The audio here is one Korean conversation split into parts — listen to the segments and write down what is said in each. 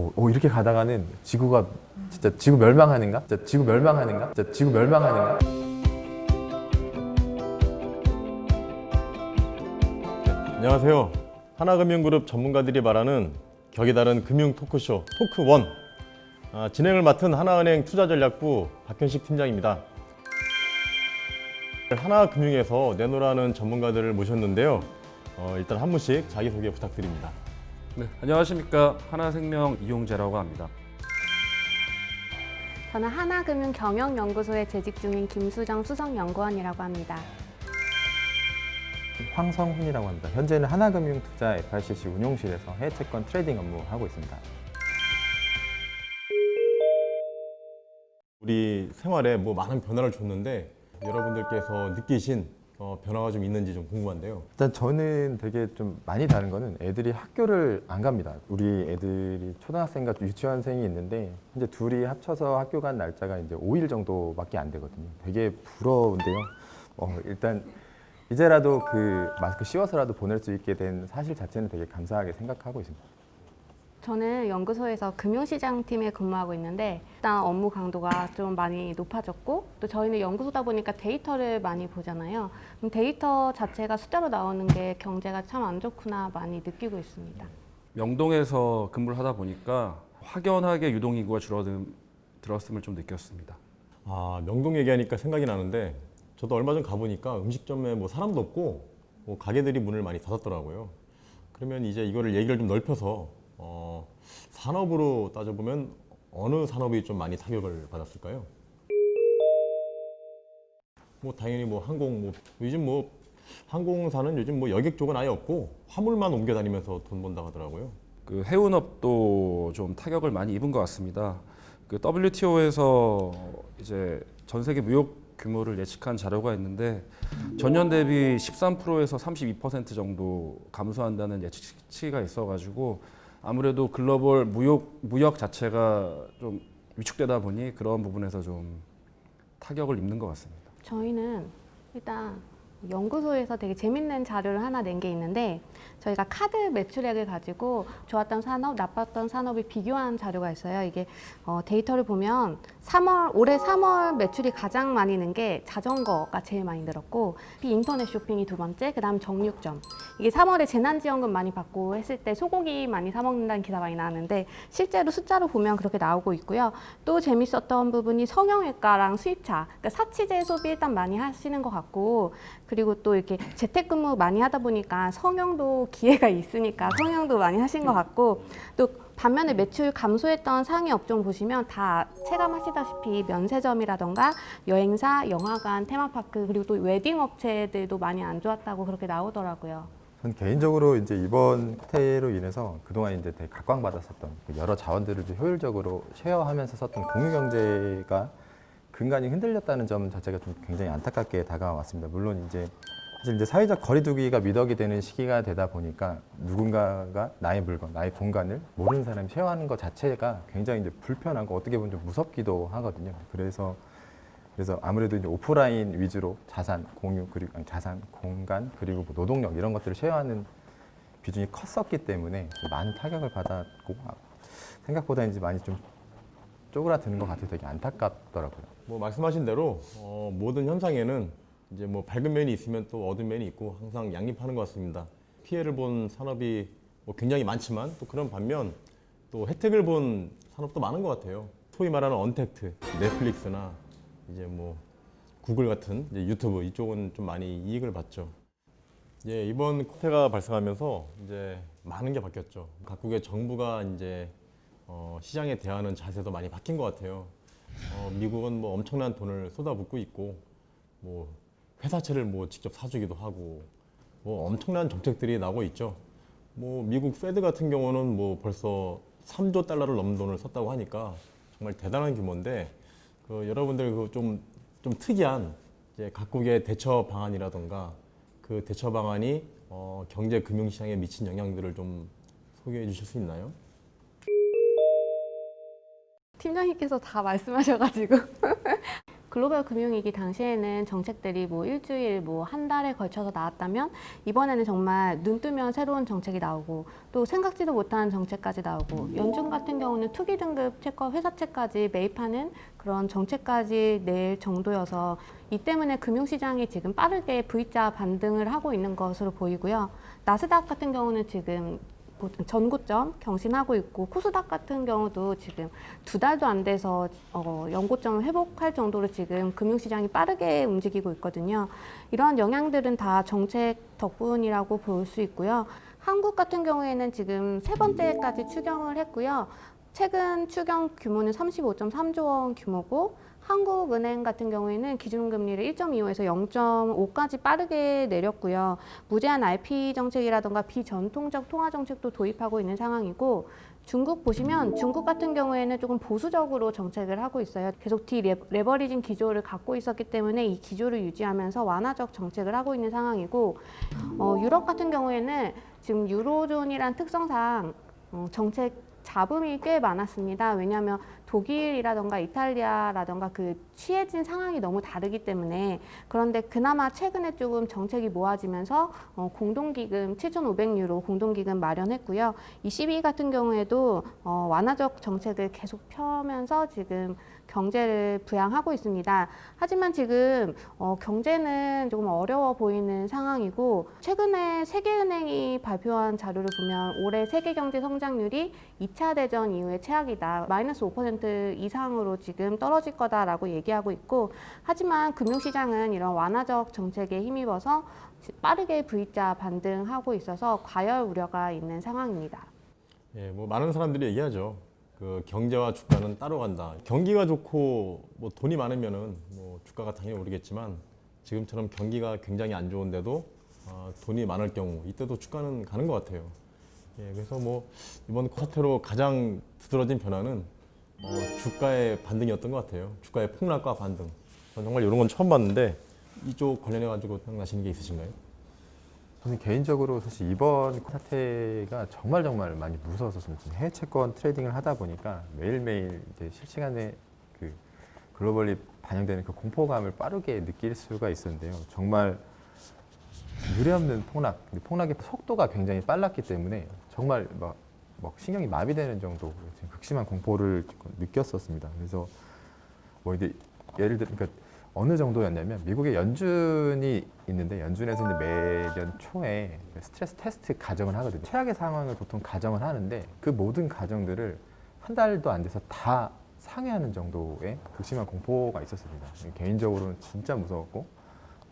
오, 오, 이렇게 가다가는 지구가 진짜 지구 멸망하는가? 진짜 지구 멸망하는가? 진짜 지구 멸망하는가? 안녕하세요. 하나금융그룹 전문가들이 말하는 격이 다른 금융 토크쇼 토크원 아, 진행을 맡은 하나은행 투자전략부 박현식 팀장입니다. 하나금융에서 내노라는 전문가들을 모셨는데요. 어, 일단 한 분씩 자기소개 부탁드립니다. 네, 안녕하십니까 하나생명 이용재라고 합니다. 저는 하나금융 경영연구소에 재직 중인 김수정 수석연구원이라고 합니다. 황성훈이라고 합니다. 현재는 하나금융투자 FRCC 운용실에서 해외채권 트레이딩 업무 하고 있습니다. 우리 생활에 뭐 많은 변화를 줬는데 여러분들께서 느끼신 어, 변화가 좀 있는지 좀 궁금한데요. 일단 저는 되게 좀 많이 다른 거는 애들이 학교를 안 갑니다. 우리 애들이 초등학생과 유치원생이 있는데 이제 둘이 합쳐서 학교 간 날짜가 이제 5일 정도밖에 안 되거든요. 되게 부러운데요. 어, 일단 이제라도 그 마스크 씌워서라도 보낼 수 있게 된 사실 자체는 되게 감사하게 생각하고 있습니다. 저는 연구소에서 금융시장팀에 근무하고 있는데 일단 업무 강도가 좀 많이 높아졌고 또 저희는 연구소다 보니까 데이터를 많이 보잖아요. 그럼 데이터 자체가 숫자로 나오는 게 경제가 참 안 좋구나 많이 느끼고 있습니다. 명동에서 근무를 하다 보니까 확연하게 유동인구가 줄어들었음을 좀 느꼈습니다. 아 명동 얘기하니까 생각이 나는데 저도 얼마 전 가보니까 음식점에 뭐 사람도 없고 뭐 가게들이 문을 많이 닫았더라고요. 그러면 이제 이거를 얘기를 좀 넓혀서 어, 산업으로 따져보면 어느 산업이 좀 많이 타격을 받았을까요? 뭐 당연히 뭐 항공 뭐 요즘 뭐 항공사는 요즘 뭐 여객 쪽은 아예 없고 화물만 옮겨 다니면서 돈 번다 하더라고요. 그 해운업도 좀 타격을 많이 입은 것 같습니다. 그 WTO에서 이제 전 세계 무역 규모를 예측한 자료가 있는데 전년 대비 13%에서 32% 정도 감소한다는 예측치가 있어가지고 아무래도 글로벌 무역 무역 자체가 좀 위축되다 보니 그런 부분에서 좀 타격을 입는 것 같습니다. 저희는 일단 연구소에서 되게 재밌는 자료를 하나 낸 게 있는데 저희가 카드 매출액을 가지고 좋았던 산업, 나빴던 산업을 비교한 자료가 있어요. 이게 어, 데이터를 보면 3월 올해 3월 매출이 가장 많이 는 게 자전거가 제일 많이 늘었고 인터넷 쇼핑이 두 번째, 그다음 정육점. 이게 3월에 재난지원금 많이 받고 했을 때 소고기 많이 사 먹는다는 기사 많이 나왔는데 실제로 숫자로 보면 그렇게 나오고 있고요. 또 재밌었던 부분이 성형외과랑 수입차, 그러니까 사치제 소비 일단 많이 하시는 것 같고 그리고 또 이렇게 재택근무 많이 하다 보니까 성형도 기회가 있으니까 성형도 많이 하신 것 같고 또 반면에 매출 감소했던 상위 업종 보시면 다 체감하시다시피 면세점이라던가 여행사, 영화관, 테마파크 그리고 또 웨딩 업체들도 많이 안 좋았다고 그렇게 나오더라고요. 전 개인적으로 이제 이번 사태로 인해서 그동안 이제 되게 각광받았었던 그 여러 자원들을 좀 효율적으로 쉐어하면서 썼던 공유 경제가 근간이 흔들렸다는 점 자체가 좀 굉장히 안타깝게 다가왔습니다. 물론 이제 사실 이제 사회적 거리두기가 미덕이 되는 시기가 되다 보니까 누군가가 나의 물건, 나의 공간을 모르는 사람이 쉐어하는 것 자체가 굉장히 이제 불편하고 어떻게 보면 좀 무섭기도 하거든요. 그래서 그래서 아무래도 이제 오프라인 위주로 자산 공유 그리고 아니, 자산 공간 그리고 뭐 노동력 이런 것들을 쉐어하는 비중이 컸었기 때문에 좀 많은 타격을 받았고 아, 생각보다 이제 많이 좀 쪼그라드는 것 같아서 되게 안타깝더라고요. 뭐 말씀하신 대로 어, 모든 현상에는 이제 뭐 밝은 면이 있으면 또 어두운 면이 있고 항상 양립하는 것 같습니다. 피해를 본 산업이 뭐 굉장히 많지만 또 그런 반면 또 혜택을 본 산업도 많은 것 같아요. 소위 말하는 언택트, 넷플릭스나 이제 뭐 구글 같은 이제 유튜브 이쪽은 좀 많이 이익을 봤죠. 예, 이번 사태가 발생하면서 이제 많은 게 바뀌었죠. 각국의 정부가 이제 어, 시장에 대하는 자세도 많이 바뀐 것 같아요. 어, 미국은 뭐 엄청난 돈을 쏟아붓고 있고 뭐 회사채를 뭐 직접 사주기도 하고 뭐 엄청난 정책들이 나오고 있죠. 뭐 미국 페드 같은 경우는 뭐 벌써 3조 달러를 넘는 돈을 썼다고 하니까 정말 대단한 규모인데 그 여러분들 그좀좀 특이한 이제 각국의 대처 방안이라던가 그 대처 방안이 어, 경제 금융 시장에 미친 영향들을 좀 소개해 주실 수 있나요? 팀장님께서 다 말씀하셔가지고 글로벌 금융위기 당시에는 정책들이 뭐 일주일, 뭐 한 달에 걸쳐서 나왔다면 이번에는 정말 눈 뜨면 새로운 정책이 나오고 또 생각지도 못한 정책까지 나오고 연준 같은 경우는 투기 등급 채권 회사채까지 매입하는 그런 정책까지 낼 정도여서 이 때문에 금융시장이 지금 빠르게 V자 반등을 하고 있는 것으로 보이고요. 나스닥 같은 경우는 지금 전고점 경신하고 있고 코스닥 같은 경우도 지금 두 달도 안 돼서 어, 연고점을 회복할 정도로 지금 금융시장이 빠르게 움직이고 있거든요. 이러한 영향들은 다 정책 덕분이라고 볼 수 있고요. 한국 같은 경우에는 지금 세 번째까지 추경을 했고요. 최근 추경 규모는 35.3조 원 규모고 한국은행 같은 경우에는 기준금리를 1.25에서 0.5까지 빠르게 내렸고요. 무제한 RP 정책이라던가 비전통적 통화 정책도 도입하고 있는 상황이고 중국 보시면 중국 같은 경우에는 조금 보수적으로 정책을 하고 있어요. 계속 디 레- 레버리징 기조를 갖고 있었기 때문에 이 기조를 유지하면서 완화적 정책을 하고 있는 상황이고 어, 유럽 같은 경우에는 지금 유로존이란 특성상 어, 정책 잡음이 꽤 많았습니다. 왜냐하면 독일이라던가 이탈리아라던가 그 취해진 상황이 너무 다르기 때문에 그런데 그나마 최근에 조금 정책이 모아지면서 어, 공동기금 7,500유로 공동기금 마련했고요. ECB 같은 경우에도 어, 완화적 정책을 계속 펴면서 지금 경제를 부양하고 있습니다. 하지만 지금 어, 경제는 조금 어려워 보이는 상황이고 최근에 세계은행이 발표한 자료를 보면 올해 세계 경제 성장률이 2차 대전 이후에 최악이다. 마이너스 5% 이상으로 지금 떨어질 거다라고 얘기 하고 있고 하지만 금융시장은 이런 완화적 정책에 힘입어서 빠르게 V자 반등하고 있어서 과열 우려가 있는 상황입니다. 예, 뭐 많은 사람들이 얘기하죠. 그 경제와 주가는 따로 간다. 경기가 좋고 뭐 돈이 많으면은 뭐 주가가 당연히 오르겠지만 지금처럼 경기가 굉장히 안 좋은데도 아, 돈이 많을 경우 이때도 주가는 가는 것 같아요. 예, 그래서 뭐 이번 사태로 가장 두드러진 변화는 어, 주가의 반등이었던 것 같아요. 주가의 폭락과 반등. 전 정말 이런 건 처음 봤는데 이쪽 관련해 가지고 생각나시는 게 있으신가요? 저는 개인적으로 사실 이번 사태가 정말 정말 많이 무서워서 좀 해외 채권 트레이딩을 하다 보니까 매일매일 이제 실시간에 그 글로벌리 반영되는 그 공포감을 빠르게 느낄 수가 있었는데요. 정말 유례없는 폭락, 폭락의 속도가 굉장히 빨랐기 때문에 정말 막, 막 신경이 마비되는 정도 극심한 공포를 느꼈었습니다. 그래서 뭐 이제 예를 들어 그러니까 어느 정도였냐면 미국의 연준이 있는데 연준에서 이제 매년 초에 스트레스 테스트 가정을 하거든요. 최악의 상황을 보통 가정을 하는데 그 모든 가정들을 한 달도 안 돼서 다 상회하는 정도의 극심한 공포가 있었습니다. 개인적으로는 진짜 무서웠고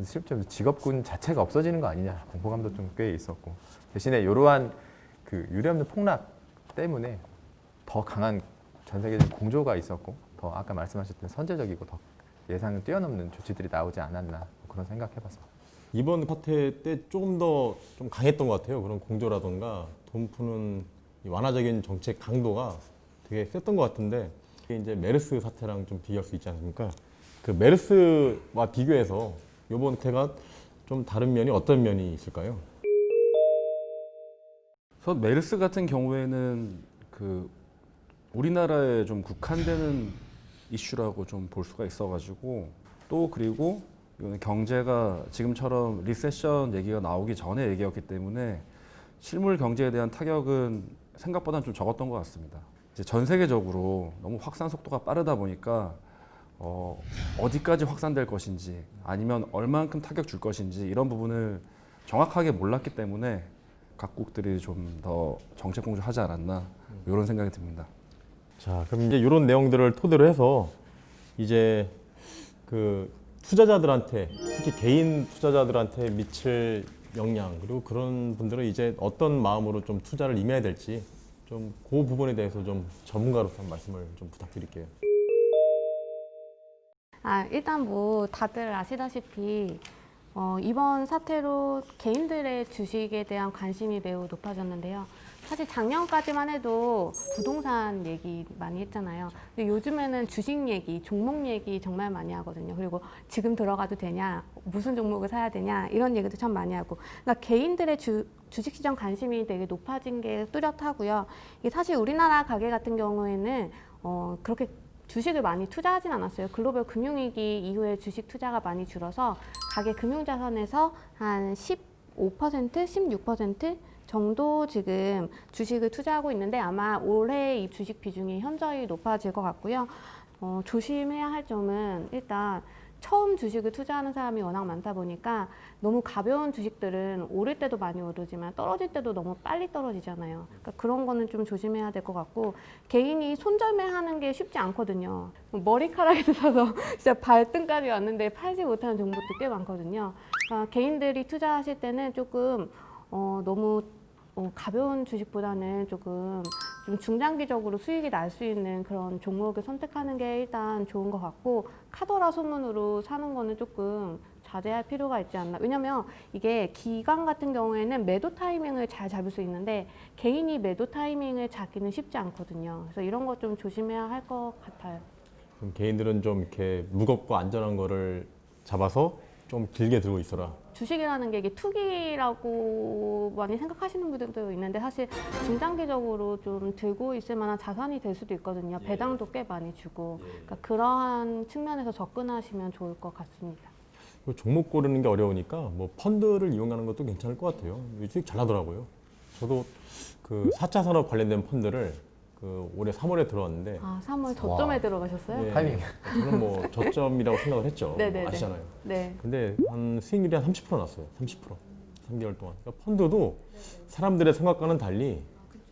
실제로 직업군 자체가 없어지는 거 아니냐 공포감도 좀 꽤 있었고 대신에 이러한 그 유례없는 폭락 때문에 더 강한 전 세계적인 공조가 있었고 더 아까 말씀하셨던 선제적이고 더 예상을 뛰어넘는 조치들이 나오지 않았나 뭐 그런 생각해봤습니다. 이번 사태 때 조금 더 좀 강했던 것 같아요. 그런 공조라던가 돈 푸는 이 완화적인 정책 강도가 되게 셌던 것 같은데 이제 메르스 사태랑 좀 비교할 수 있지 않습니까? 그 메르스와 비교해서 이번 사태가 좀 다른 면이 어떤 면이 있을까요? 그래서 메르스 같은 경우에는 그 우리나라에 좀 국한되는 이슈라고 좀 볼 수가 있어가지고 또 그리고 경제가 지금처럼 리세션 얘기가 나오기 전에 얘기였기 때문에 실물 경제에 대한 타격은 생각보다는 좀 적었던 것 같습니다. 이제 전 세계적으로 너무 확산 속도가 빠르다 보니까 어, 어디까지 확산될 것인지 아니면 얼만큼 타격 줄 것인지 이런 부분을 정확하게 몰랐기 때문에 각국들이 좀 더 정책 공조하지 않았나 이런 생각이 듭니다. 자, 그럼 이제 이런 내용들을 토대로 해서 이제 그 투자자들한테 특히 개인 투자자들한테 미칠 영향 그리고 그런 분들은 이제 어떤 마음으로 좀 투자를 임해야 될지 좀 그 부분에 대해서 좀 전문가로서 한 말씀을 좀 부탁드릴게요. 아, 일단 뭐 다들 아시다시피 어, 이번 사태로 개인들의 주식에 대한 관심이 매우 높아졌는데요. 사실 작년까지만 해도 부동산 얘기 많이 했잖아요. 근데 요즘에는 주식 얘기, 종목 얘기 정말 많이 하거든요. 그리고 지금 들어가도 되냐, 무슨 종목을 사야 되냐, 이런 얘기도 참 많이 하고. 그러니까 개인들의 주, 주식시장 관심이 되게 높아진 게 뚜렷하고요. 이게 사실 우리나라 가게 같은 경우에는 어, 그렇게 주식을 많이 투자하진 않았어요. 글로벌 금융위기 이후에 주식 투자가 많이 줄어서 가계 금융자산에서 한 15%, 16% 정도 지금 주식을 투자하고 있는데 아마 올해 이 주식 비중이 현저히 높아질 것 같고요. 어, 조심해야 할 점은 일단 처음 주식을 투자하는 사람이 워낙 많다 보니까 너무 가벼운 주식들은 오를 때도 많이 오르지만 떨어질 때도 너무 빨리 떨어지잖아요. 그러니까 그런 거는 좀 조심해야 될 것 같고 개인이 손절매하는 게 쉽지 않거든요. 머리카락에서 사서 진짜 발등까지 왔는데 팔지 못하는 종목도 꽤 많거든요. 그러니까 개인들이 투자하실 때는 조금 어, 너무 어, 가벼운 주식보다는 조금 좀 중장기적으로 수익이 날 수 있는 그런 종목을 선택하는 게 일단 좋은 것 같고 카더라 소문으로 사는 거는 조금 자제할 필요가 있지 않나. 왜냐면 이게 기관 같은 경우에는 매도 타이밍을 잘 잡을 수 있는데 개인이 매도 타이밍을 잡기는 쉽지 않거든요. 그래서 이런 거좀 조심해야 할 것 같아요. 그럼 개인들은 좀 이렇게 무겁고 안전한 거를 잡아서 좀 길게 들고 있어라. 주식이라는 게 이게 투기라고 많이 생각하시는 분들도 있는데 사실 중장기적으로 좀 들고 있을 만한 자산이 될 수도 있거든요. 배당도 꽤 많이 주고 그러니까 그러한 측면에서 접근하시면 좋을 것 같습니다. 그 종목 고르는 게 어려우니까 뭐 펀드를 이용하는 것도 괜찮을 것 같아요. 수익 잘 나더라고요. 저도 그 4차 산업 관련된 펀드를 그 올해 3월에 들어왔는데 아, 3월 저점에 와. 들어가셨어요? 예, 타이밍. 저는 뭐 저점이라고 생각을 했죠. 네네네. 아시잖아요. 네. 근데 한 수익률이 한 30% 났어요. 30%. 3개월 동안. 그러니까 펀드도 사람들의 생각과는 달리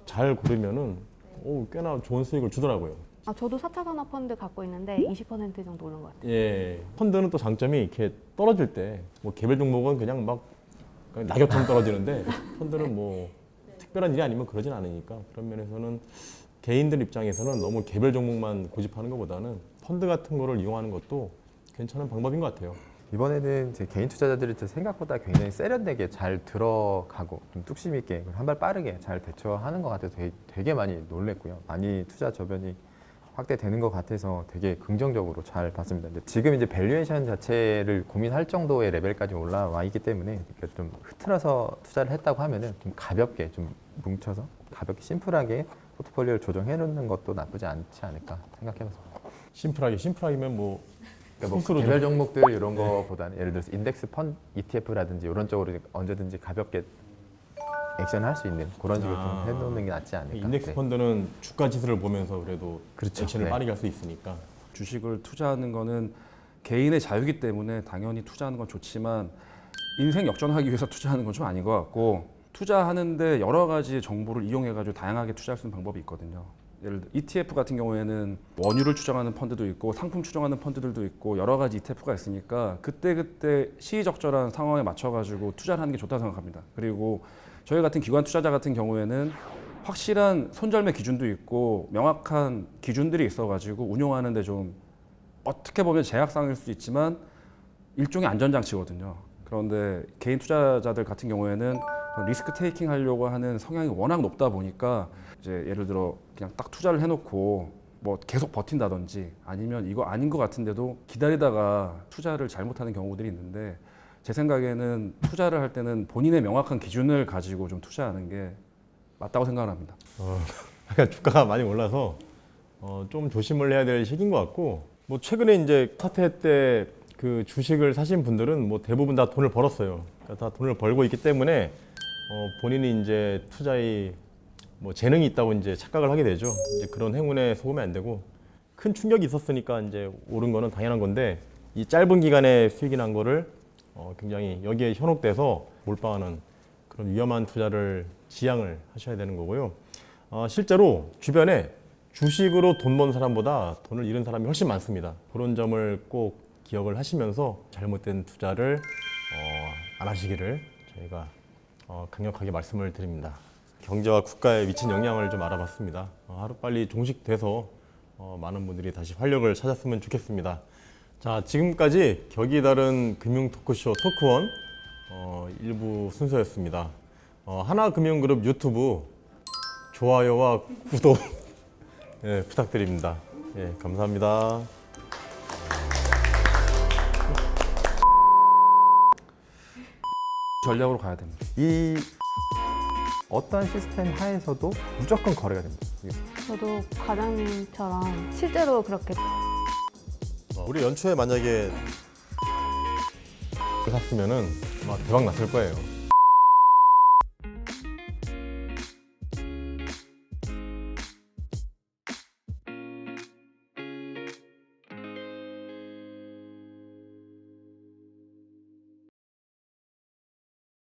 잘 고르면은 오, 꽤나 좋은 수익을 주더라고요. 아, 저도 4차 산업 펀드 갖고 있는데 20% 정도 오른 것 같아요. 예. 펀드는 또 장점이 이렇게 떨어질 때 뭐 개별 종목은 그냥 막 그냥 낙엽처럼 떨어지는데 펀드는 뭐 특별한 일이 아니면 그러진 않으니까 그런 면에서는 개인들 입장에서는 너무 개별 종목만 고집하는 것보다는 펀드 같은 거를 이용하는 것도 괜찮은 방법인 것 같아요. 이번에는 이제 개인 투자자들이 또 생각보다 굉장히 세련되게 잘 들어가고 좀 뚝심 있게 한 발 빠르게 잘 대처하는 것 같아서 되게, 되게 많이 놀랬고요. 많이 투자 저변이 확대되는 것 같아서 되게 긍정적으로 잘 봤습니다. 근데 지금 이제 밸류에이션 자체를 고민할 정도의 레벨까지 올라와 있기 때문에 좀 흐트러서 투자를 했다고 하면은 좀 가볍게 좀 뭉쳐서 가볍게 심플하게 포트폴리오를 조정해 놓는 것도 나쁘지 않지 않을까 생각해봤습니다. 심플하게 심플하게면 뭐 그러니까 뭐 스스로 개별 종목들 이런 거보다는 예를 들어서 인덱스 펀 ETF라든지 이런 쪽으로 언제든지 가볍게 액션할 수 있는 그런 식으로 아. 좀 해놓는 게 낫지 않을까. 인덱스 네. 펀드는 주가 지수를 보면서 그래도 그렇죠. 액션을 네. 빠르게 할 수 있으니까 주식을 투자하는 거는 개인의 자유이기 때문에 당연히 투자하는 건 좋지만 인생 역전하기 위해서 투자하는 건 좀 아닌 것 같고 투자하는데 여러 가지 정보를 이용해 가지고 다양하게 투자할 수 있는 방법이 있거든요. 예를 들어 ETF 같은 경우에는 원유를 추정하는 펀드도 있고 상품 추정하는 펀드들도 있고 여러 가지 ETF가 있으니까 그때 그때 시의적절한 상황에 맞춰 가지고 투자를 하는 게 좋다고 생각합니다. 그리고 저희 같은 기관 투자자 같은 경우에는 확실한 손절매 기준도 있고 명확한 기준들이 있어가지고 운용하는데 좀 어떻게 보면 제약상일 수도 있지만 일종의 안전장치거든요. 그런데 개인 투자자들 같은 경우에는 리스크 테이킹 하려고 하는 성향이 워낙 높다 보니까 이제 예를 들어 그냥 딱 투자를 해놓고 뭐 계속 버틴다든지 아니면 이거 아닌 것 같은데도 기다리다가 투자를 잘못하는 경우들이 있는데 제 생각에는 투자를 할 때는 본인의 명확한 기준을 가지고 좀 투자하는 게 맞다고 생각합니다. 그러니까 주가가 많이 올라서 어, 좀 조심을 해야 될 시기인 것 같고 뭐 최근에 이제 사태 때 그 주식을 사신 분들은 뭐 대부분 다 돈을 벌었어요. 그러니까 다 돈을 벌고 있기 때문에 어, 본인이 이제 투자에 뭐 재능이 있다고 이제 착각을 하게 되죠. 이제 그런 행운에 속으면 안 되고 큰 충격이 있었으니까 이제 오른 거는 당연한 건데 이 짧은 기간에 수익이 난 거를 어, 굉장히 여기에 현혹돼서 몰빵하는 그런 위험한 투자를 지양을 하셔야 되는 거고요. 어, 실제로 주변에 주식으로 돈 번 사람보다 돈을 잃은 사람이 훨씬 많습니다. 그런 점을 꼭 기억을 하시면서 잘못된 투자를 어, 안 하시기를 저희가 어, 강력하게 말씀을 드립니다. 경제와 국가에 미친 영향을 좀 알아봤습니다. 어, 하루빨리 종식돼서 어, 많은 분들이 다시 활력을 찾았으면 좋겠습니다. 자, 지금까지 격이 다른 금융 토크쇼 토크원 어, 일부 순서였습니다. 어, 하나금융그룹 유튜브 좋아요와 구독 예, 부탁드립니다. 예, 감사합니다. 전략으로 가야 됩니다. 이 어떤 시스템 하에서도 무조건 거래가 됩니다. 저도 과장님처럼 실제로 그렇게 우리 연초에 만약에 샀으면은 아마 대박 났을 거예요.